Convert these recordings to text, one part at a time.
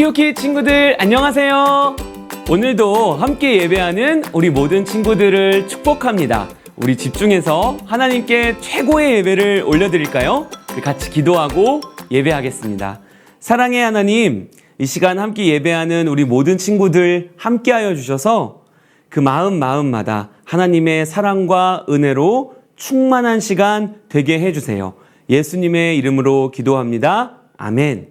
학교키 친구들 안녕하세요. 오늘도 함께 예배하는 우리 모든 친구들을 축복합니다. 우리 집중해서 하나님께 최고의 예배를 올려드릴까요? 같이 기도하고 예배하겠습니다. 사랑의 하나님, 이 시간 함께 예배하는 우리 모든 친구들 함께하여 주셔서 그 마음 마음마다 하나님의 사랑과 은혜로 충만한 시간 되게 해주세요. 예수님의 이름으로 기도합니다. 아멘.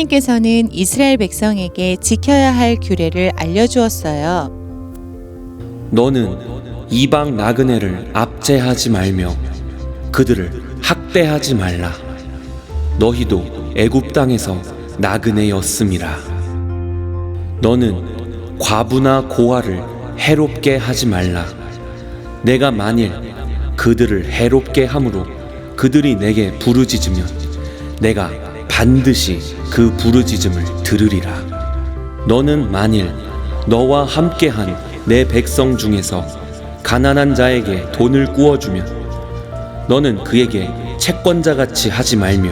하나님께서는 이스라엘 백성에게 지켜야 할 규례를 알려주었어요. 너는 이방 나그네를 압제하지 말며 그들을 학대하지 말라. 너희도 애굽 땅에서 나그네였음이라. 너는 과부나 고아를 해롭게 하지 말라. 내가 만일 그들을 해롭게 함으로 그들이 내게 부르짖으면 내가 반드시 그 부르짖음을 들으리라. 너는 만일 너와 함께한 내 백성 중에서 가난한 자에게 돈을 꾸어주면 너는 그에게 채권자 같이 하지 말며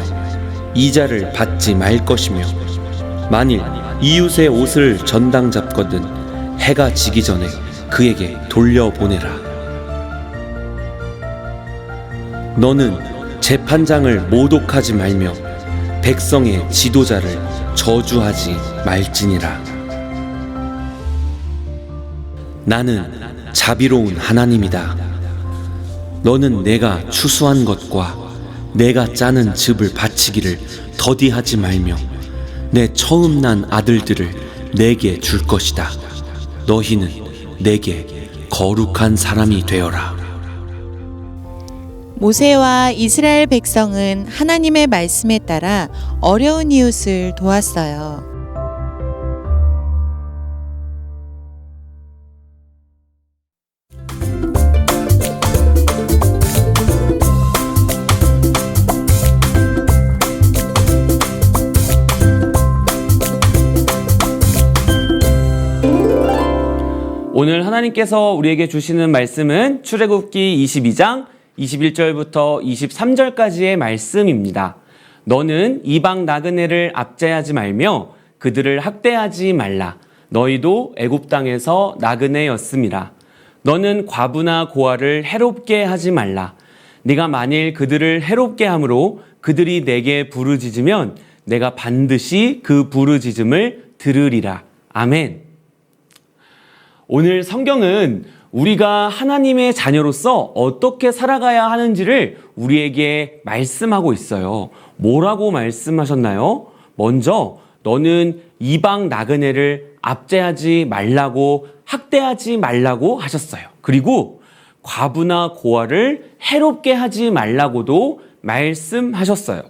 이자를 받지 말 것이며 만일 이웃의 옷을 전당 잡거든 해가 지기 전에 그에게 돌려보내라. 너는 재판장을 모독하지 말며 백성의 지도자를 저주하지 말지니라. 나는 자비로운 하나님이다. 너는 내가 추수한 것과 내가 짜는 즙을 바치기를 더디하지 말며 내 처음 난 아들들을 내게 줄 것이다. 너희는 내게 거룩한 사람이 되어라. 모세와 이스라엘 백성은 하나님의 말씀에 따라 어려운 이웃을 도왔어요. 오늘 하나님께서 우리에게 주시는 말씀은 출애굽기 22장 21절부터 23절까지의 말씀입니다. 너는 이방 나그네를 압제하지 말며 그들을 학대하지 말라. 너희도 애굽 땅에서 나그네였음이라. 너는 과부나 고아를 해롭게 하지 말라. 네가 만일 그들을 해롭게 함으로 그들이 내게 부르짖으면 내가 반드시 그 부르짖음을 들으리라. 아멘. 오늘 성경은 우리가 하나님의 자녀로서 어떻게 살아가야 하는지를 우리에게 말씀하고 있어요. 뭐라고 말씀하셨나요? 먼저 너는 이방 나그네를 압제하지 말라고 학대하지 말라고 하셨어요. 그리고 과부나 고아를 해롭게 하지 말라고도 말씀하셨어요.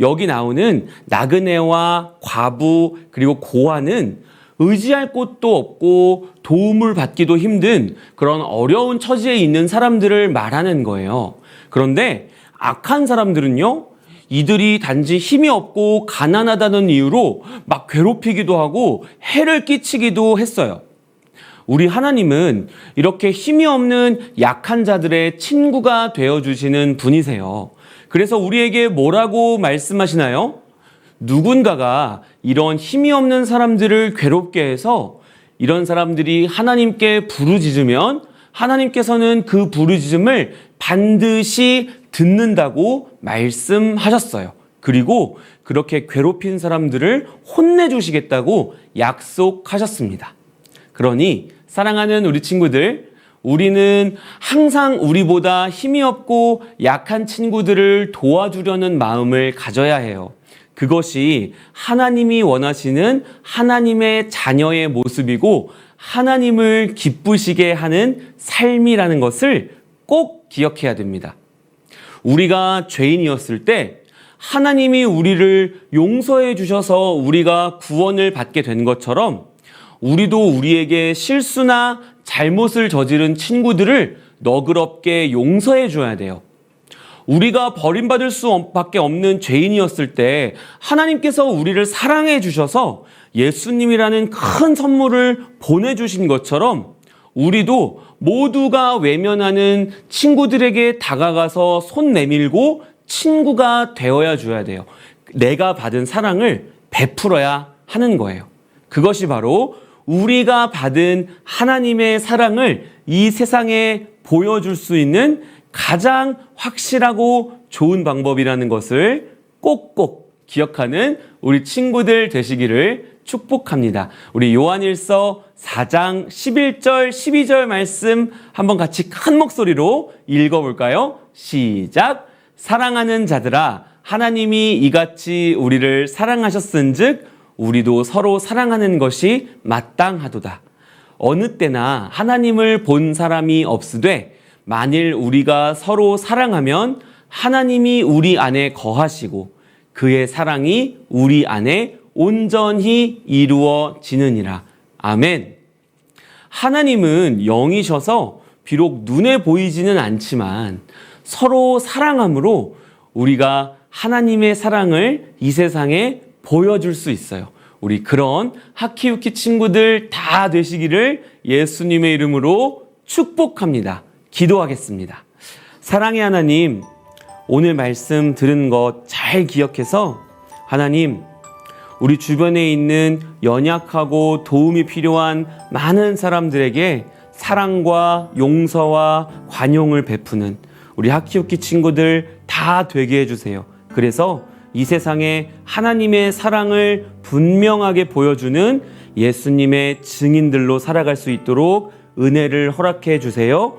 여기 나오는 나그네와 과부 그리고 고아는 의지할 곳도 없고 도움을 받기도 힘든 그런 어려운 처지에 있는 사람들을 말하는 거예요. 그런데 악한 사람들은요, 이들이 단지 힘이 없고 가난하다는 이유로 막 괴롭히기도 하고 해를 끼치기도 했어요. 우리 하나님은 이렇게 힘이 없는 약한 자들의 친구가 되어주시는 분이세요. 그래서 우리에게 뭐라고 말씀하시나요? 누군가가 이런 힘이 없는 사람들을 괴롭게 해서 이런 사람들이 하나님께 부르짖으면 하나님께서는 그 부르짖음을 반드시 듣는다고 말씀하셨어요. 그리고 그렇게 괴롭힌 사람들을 혼내주시겠다고 약속하셨습니다. 그러니 사랑하는 우리 친구들, 우리는 항상 우리보다 힘이 없고 약한 친구들을 도와주려는 마음을 가져야 해요. 그것이 하나님이 원하시는 하나님의 자녀의 모습이고 하나님을 기쁘시게 하는 삶이라는 것을 꼭 기억해야 됩니다. 우리가 죄인이었을 때 하나님이 우리를 용서해 주셔서 우리가 구원을 받게 된 것처럼 우리도 우리에게 실수나 잘못을 저지른 친구들을 너그럽게 용서해 줘야 돼요. 우리가 버림받을 수밖에 없는 죄인이었을 때 하나님께서 우리를 사랑해 주셔서 예수님이라는 큰 선물을 보내주신 것처럼 우리도 모두가 외면하는 친구들에게 다가가서 손 내밀고 친구가 되어야 줘야 돼요. 내가 받은 사랑을 베풀어야 하는 거예요. 그것이 바로 우리가 받은 하나님의 사랑을 이 세상에 보여줄 수 있는 가장 확실하고 좋은 방법이라는 것을 꼭꼭 기억하는 우리 친구들 되시기를 축복합니다. 우리 요한일서 4장 11절, 12절 말씀 한번 같이 큰 목소리로 읽어볼까요? 시작. 사랑하는 자들아, 하나님이 이같이 우리를 사랑하셨은 즉 우리도 서로 사랑하는 것이 마땅하도다. 어느 때나 하나님을 본 사람이 없으되 만일 우리가 서로 사랑하면 하나님이 우리 안에 거하시고 그의 사랑이 우리 안에 온전히 이루어지느니라. 아멘. 하나님은 영이셔서 비록 눈에 보이지는 않지만 서로 사랑함으로 우리가 하나님의 사랑을 이 세상에 보여줄 수 있어요. 우리 그런 하키우키 친구들 다 되시기를 예수님의 이름으로 축복합니다. 기도하겠습니다. 사랑의 하나님, 오늘 말씀 들은 것 잘 기억해서 하나님, 우리 주변에 있는 연약하고 도움이 필요한 많은 사람들에게 사랑과 용서와 관용을 베푸는 우리 하키오키 친구들 다 되게 해주세요. 그래서 이 세상에 하나님의 사랑을 분명하게 보여주는 예수님의 증인들로 살아갈 수 있도록 은혜를 허락해 주세요.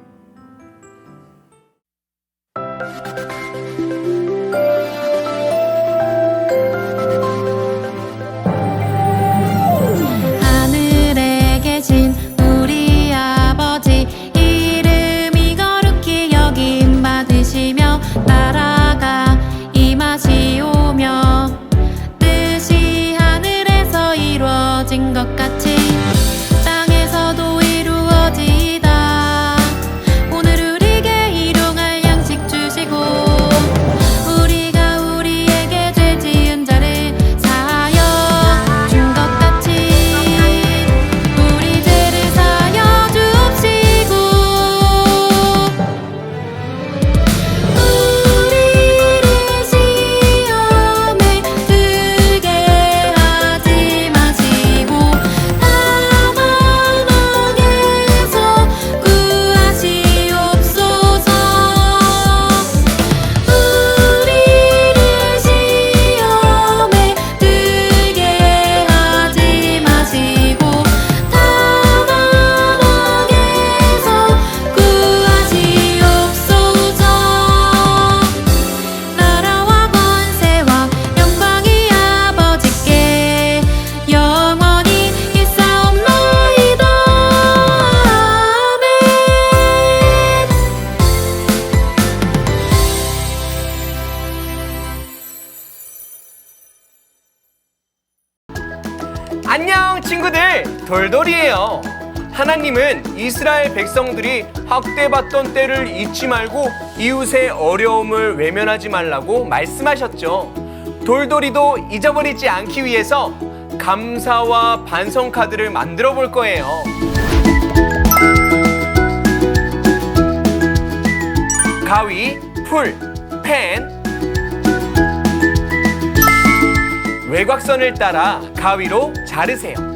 하나님은 이스라엘 백성들이 학대받던 때를 잊지 말고 이웃의 어려움을 외면하지 말라고 말씀하셨죠. 돌돌이도 잊어버리지 않기 위해서 감사와 반성 카드를 만들어 볼 거예요. 가위, 풀, 펜, 외곽선을 따라 가위로 자르세요.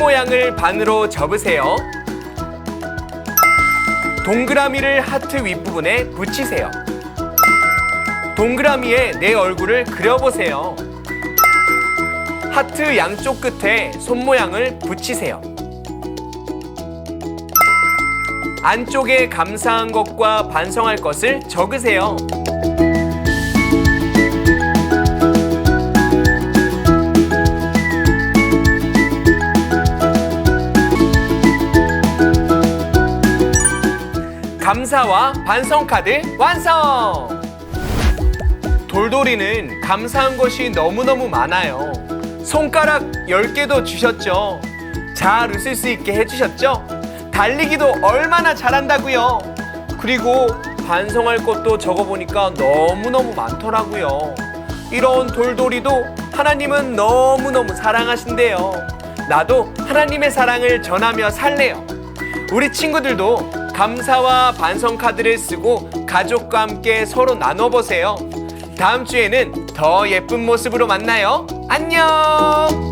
모양을 반으로 접으세요. 동그라미를 하트 윗부분에 붙이세요. 동그라미에 내 얼굴을 그려보세요. 하트 양쪽 끝에 손 모양을 붙이세요. 안쪽에 감사한 것과 반성할 것을 적으세요. 감사와 반성 카드 완성! 돌돌이는 감사한 것이 너무너무 많아요. 손가락 10개도 주셨죠. 잘 웃을 수 있게 해주셨죠. 달리기도 얼마나 잘한다고요. 그리고 반성할 것도 적어보니까 너무너무 많더라고요. 이런 돌돌이도 하나님은 너무너무 사랑하신대요. 나도 하나님의 사랑을 전하며 살래요. 우리 친구들도 감사와 반성 카드를 쓰고 가족과 함께 서로 나눠보세요. 다음 주에는 더 예쁜 모습으로 만나요. 안녕!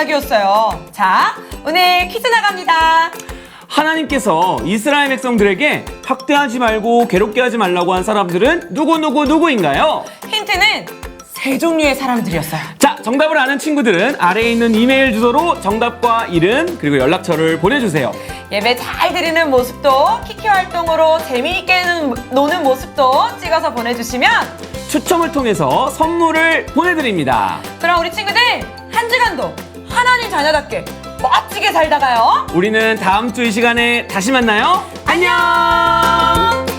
이야기였어요. 자, 오늘 퀴즈 나갑니다. 하나님께서 이스라엘 백성들에게 학대하지 말고 괴롭게 하지 말라고 한 사람들은 누구 누구 누구인가요? 힌트는 세 종류의 사람들이었어요. 자, 정답을 아는 친구들은 아래에 있는 이메일 주소로 정답과 이름 그리고 연락처를 보내주세요. 예배 잘 드리는 모습도 키키 활동으로 재미있게 노는 모습도 찍어서 보내주시면 추첨을 통해서 선물을 보내드립니다. 그럼 우리 친구들 한 주간도 하나님 자녀답게 멋지게 살다가요. 우리는 다음 주 이 시간에 다시 만나요. 안녕!